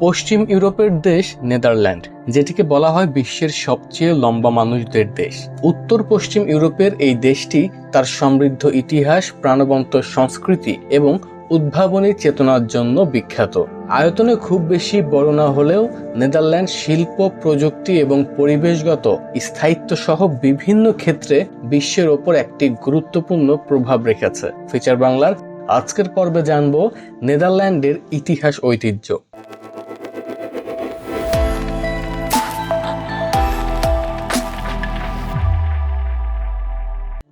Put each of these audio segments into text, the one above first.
পশ্চিম ইউরোপের দেশ নেদারল্যান্ড, যেটিকে বলা হয় বিশ্বের সবচেয়ে লম্বা মানুষদের দেশ। উত্তর পশ্চিম ইউরোপের এই দেশটি তার সমৃদ্ধ ইতিহাস, প্রাণবন্ত সংস্কৃতি এবং উদ্ভাবনী চেতনার জন্য বিখ্যাত। আয়তনে খুব বেশি বড় না হলেও নেদারল্যান্ড শিল্প, প্রযুক্তি এবং পরিবেশগত স্থায়িত্ব সহ বিভিন্ন ক্ষেত্রে বিশ্বের ওপর একটি গুরুত্বপূর্ণ প্রভাব রেখেছে। ফিচার বাংলার আজকের পর্বে জানব নেদারল্যান্ডের ইতিহাস ঐতিহ্য।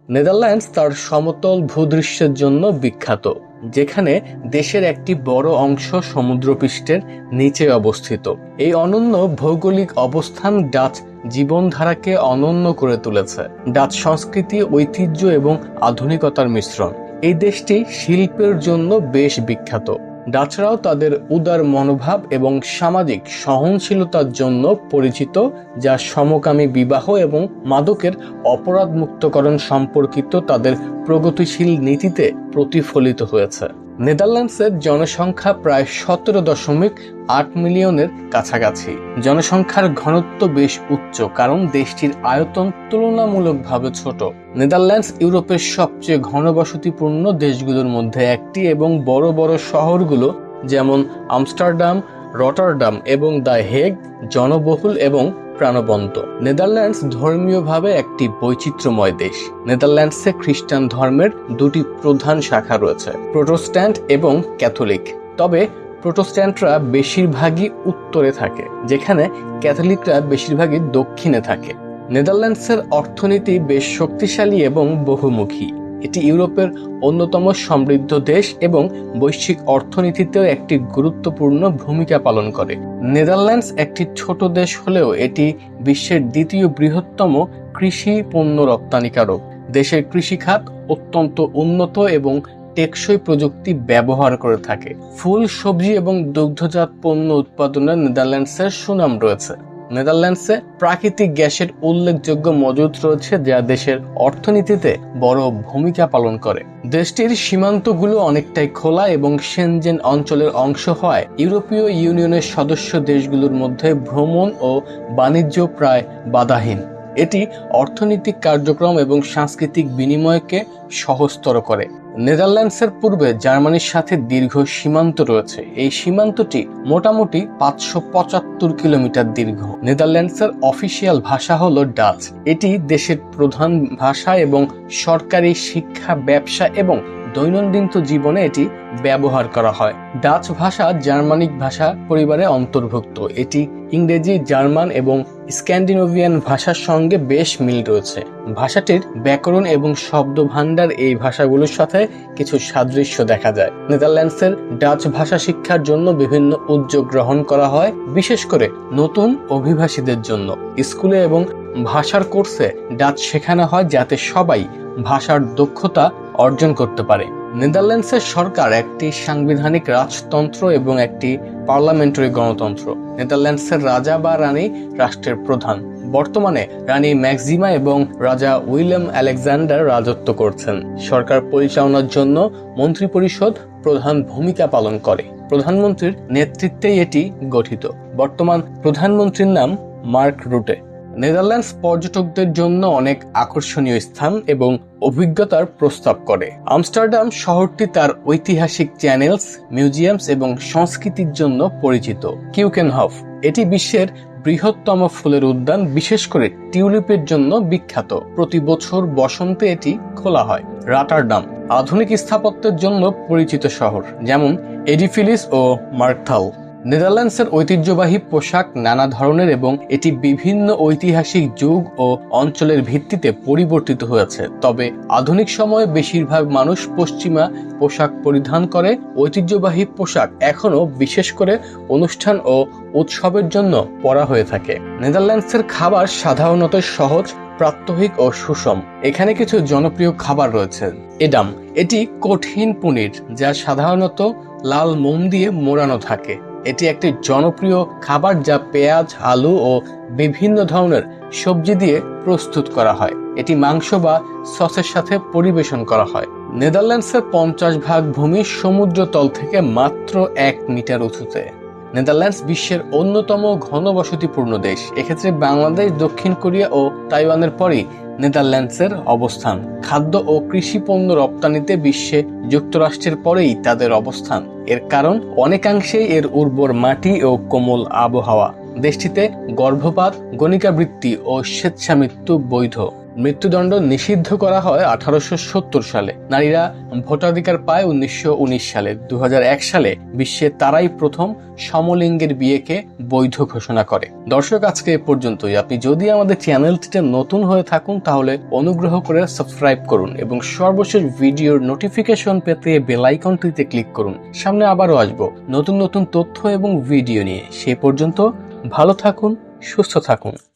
নেদারল্যান্ডস তার সমতল ভূদৃশ্যের জন্য বিখ্যাত, যেখানে দেশের একটি বড় অংশ সমুদ্রপৃষ্ঠের নিচে অবস্থিত। এই অনন্য ভৌগোলিক অবস্থান ডাচ জীবনধারাকে অনন্য করে তুলেছে। ডাচ সংস্কৃতি, ঐতিহ্য এবং আধুনিকতার মিশ্রণ। এই দেশটি শিল্পের জন্য বেশ বিখ্যাত। ডাচরাও তাদের উদার মনোভাব এবং সামাজিক সহনশীলতার জন্য পরিচিত, যা সমকামী বিবাহ এবং মাদকের অপরাধ মুক্তকরণ সম্পর্কিত তাদের প্রগতিশীল নীতিতে প্রতিফলিত হয়েছে। নেদারল্যান্ডসের জনসংখ্যা প্রায় সতেরো দশমিক আট মিলিয়নের কাছাকাছি। জনসংখ্যার ঘনত্ব বেশ উচ্চ, কারণ দেশটির আয়তন তুলনামূলকভাবে ছোট। নেদারল্যান্ডস ইউরোপের সবচেয়ে ঘনবসতিপূর্ণ দেশগুলোর মধ্যে একটি এবং বড় বড় শহরগুলো যেমন আমস্টারডাম, রটারডাম এবং দ্য হেগ, জনবহুল এবং প্রাণবন্ত। নেদারল্যান্ডস ধর্মীয়ভাবে একটি বৈচিত্র্যময় দেশ। নেদারল্যান্ডসে খ্রিস্টান ধর্মের দুটি প্রধান শাখা রয়েছে, প্রোটোস্ট্যান্ট এবং ক্যাথলিক। তবে প্রোটোস্ট্যান্টরা বেশিরভাগই উত্তরে থাকে, যেখানে ক্যাথলিকরা বেশিরভাগই দক্ষিণে থাকে। নেদারল্যান্ডসের অর্থনীতি বেশ শক্তিশালী এবং বহুমুখী। এটি ইউরোপের অন্যতম সমৃদ্ধ দেশ এবং বৈশ্বিক অর্থনীতিতেও একটি গুরুত্বপূর্ণ ভূমিকা পালন করে। নেদারল্যান্ডস একটি ছোট দেশ হলেও এটি বিশ্বের দ্বিতীয় বৃহত্তম কৃষি পণ্য রপ্তানিকারক। দেশের কৃষিখাত অত্যন্ত উন্নত এবং টেকসই প্রযুক্তি ব্যবহার করে থাকে। ফুল, সবজি এবং দুগ্ধজাত পণ্য উৎপাদনে নেদারল্যান্ডসের সুনাম রয়েছে। নেদারল্যান্ডসে প্রাকৃতিক গ্যাসের উল্লেখযোগ্য মজুদ রয়েছে যা দেশের অর্থনীতিতে বড় ভূমিকা পালন করে। দেশটির সীমান্তগুলো অনেকটাই খোলা এবং সেনজেন অঞ্চলের অংশ হয় ইউরোপীয় ইউনিয়নের সদস্য দেশগুলোর মধ্যে ভ্রমণ ও বাণিজ্য প্রায় বাধাহীন। এটি অর্থনৈতিক কার্যক্রম এবং সাংস্কৃতিক বিনিময়কে সহজতর করে। নেদারল্যান্ডসের পূর্বে জার্মানির সাথে দীর্ঘ সীমান্ত রয়েছে। এই সীমান্তটি মোটামুটি পাঁচশো পঁচাত্তর কিলোমিটার দীর্ঘ। নেদারল্যান্ডসের অফিসিয়াল ভাষা হলো ডাচ। এটি দেশের প্রধান ভাষা এবং সরকারি শিক্ষা, ব্যবসা এবং দৈনন্দিন জীবনে এটি ব্যবহার করা হয়। ডাচ ভাষা জার্মানিক ভাষা পরিবারে অন্তর্ভুক্ত। এটি ইংরেজি, জার্মান এবং স্ক্যান্ডিনোভিয়ান ভাষার সঙ্গে বেশ মিল রয়েছে। ভাষাটির ব্যাকরণ এবং শব্দ ভাণ্ডার এই ভাষাগুলোর সাথে কিছু সাদৃশ্য দেখা যায়। নেদারল্যান্ডসের ডাচ ভাষা শিক্ষার জন্য বিভিন্ন উদ্যোগ গ্রহণ করা হয়, বিশেষ করে নতুন অভিবাসীদের জন্য। স্কুলে এবং ভাষার কোর্সে ডাচ শেখানো হয় যাতে সবাই ভাষার দক্ষতা অর্জন করতে পারে। নেদারল্যান্ডসের সরকার একটি সাংবিধানিক রাজতন্ত্র এবং একটি পার্লামেন্টারি গণতন্ত্র। নেদারল্যান্ডসের রাজা বা রানী রাষ্ট্রের প্রধান। বর্তমানে রানী ম্যাক্সিমা এবং রাজা উইলিয়াম আলেকজান্ডার রাজত্ব করছেন। সরকার পরিচালনার জন্য মন্ত্রিপরিষদ প্রধান ভূমিকা পালন করে। প্রধানমন্ত্রীর নেতৃত্বেই এটি গঠিত। বর্তমান প্রধানমন্ত্রীর নাম মার্ক রুটে। নেদারল্যান্ডস পর্যটকদের জন্য অনেক আকর্ষণীয় স্থান এবং অভিজ্ঞতার প্রস্তাব করে। আমস্টারডাম শহরটি তার ঐতিহাসিক চ্যানেলস, মিউজিয়ামস এবং সংস্কৃতির জন্য পরিচিত। কিউকেনহফ, এটি বিশ্বের বৃহত্তম ফুলের উদ্যান, বিশেষ করে টিউলিপের জন্য বিখ্যাত। প্রতি বছর বসন্তে এটি খোলা হয়। রাটারডাম, আধুনিক স্থাপত্যের জন্য পরিচিত শহর, যেমন এডিফিলিস ও মার্কথাল। নেদারল্যান্ডসের ঐতিহ্যবাহী পোশাক নানা ধরনের এবং এটি বিভিন্ন ঐতিহাসিক যুগ ও অঞ্চলের ভিত্তিতে পরিবর্তিত হয়েছে। তবে আধুনিক সময়ে বেশিরভাগ মানুষ পশ্চিমা পোশাক পরিধান করে। ঐতিহ্যবাহী পোশাক এখনও বিশেষ করে অনুষ্ঠান ও উৎসবের জন্য পরা হয়ে থাকে। নেদারল্যান্ডসের খাবার সাধারণত সহজ, প্রাত্যহিক ও সুষম। এখানে কিছু জনপ্রিয় খাবার রয়েছে। এডাম, এটি কঠিন পনির যা সাধারণত লাল মোম দিয়ে মোড়ানো থাকে। এটি একটি জনপ্রিয় খাবার যা পেঁয়াজ, আলু ও বিভিন্ন ধরনের সবজি দিয়ে প্রস্তুত করা হয়। এটি মাংস বা সসের সাথে পরিবেশন করা হয়। নেদারল্যান্ডসের পঞ্চাশ ভাগ ভূমি সমুদ্র তল থেকে মাত্র এক মিটার উঁচুতে। নেদারল্যান্ডস বিশ্বের অন্যতম ঘনবসতিপূর্ণ দেশ। এক্ষেত্রে বাংলাদেশ, দক্ষিণ কোরিয়া ও তাইওয়ানের পরই নেদারল্যান্ডসের অবস্থান। খাদ্য ও কৃষি পণ্য রপ্তানিতে বিশ্বে যুক্তরাষ্ট্রের পরেই তাদের অবস্থান। এর কারণ, অনেকাংশেই এর উর্বর মাটি ও কোমল আবহাওয়া। দেশটিতে গর্ভপাত, গণিকাবৃত্তি ও স্বেচ্ছামৃত্যু বৈধ। মৃত্যুদণ্ড নিষিদ্ধ করা হয় আঠারোশো সত্তর সালে। নারীরা ভোটাধিকার পায় উনিশশো উনিশ সালে। দু হাজার এক সালে বিশ্বে তারাই প্রথম সমলিঙ্গের বিয়েকে বৈধ ঘোষণা করে। দর্শক, আজকে এ পর্যন্তই। আপনি যদি আমাদের চ্যানেলটিতে নতুন হয়ে থাকুন, তাহলে অনুগ্রহ করে সাবস্ক্রাইব করুন এবং সর্বশেষ ভিডিওর নোটিফিকেশন পেতে বেলাইকনটিতে ক্লিক করুন। সামনে আবারও আসব নতুন নতুন তথ্য এবং ভিডিও নিয়ে। সে পর্যন্ত ভালো থাকুন, সুস্থ থাকুন।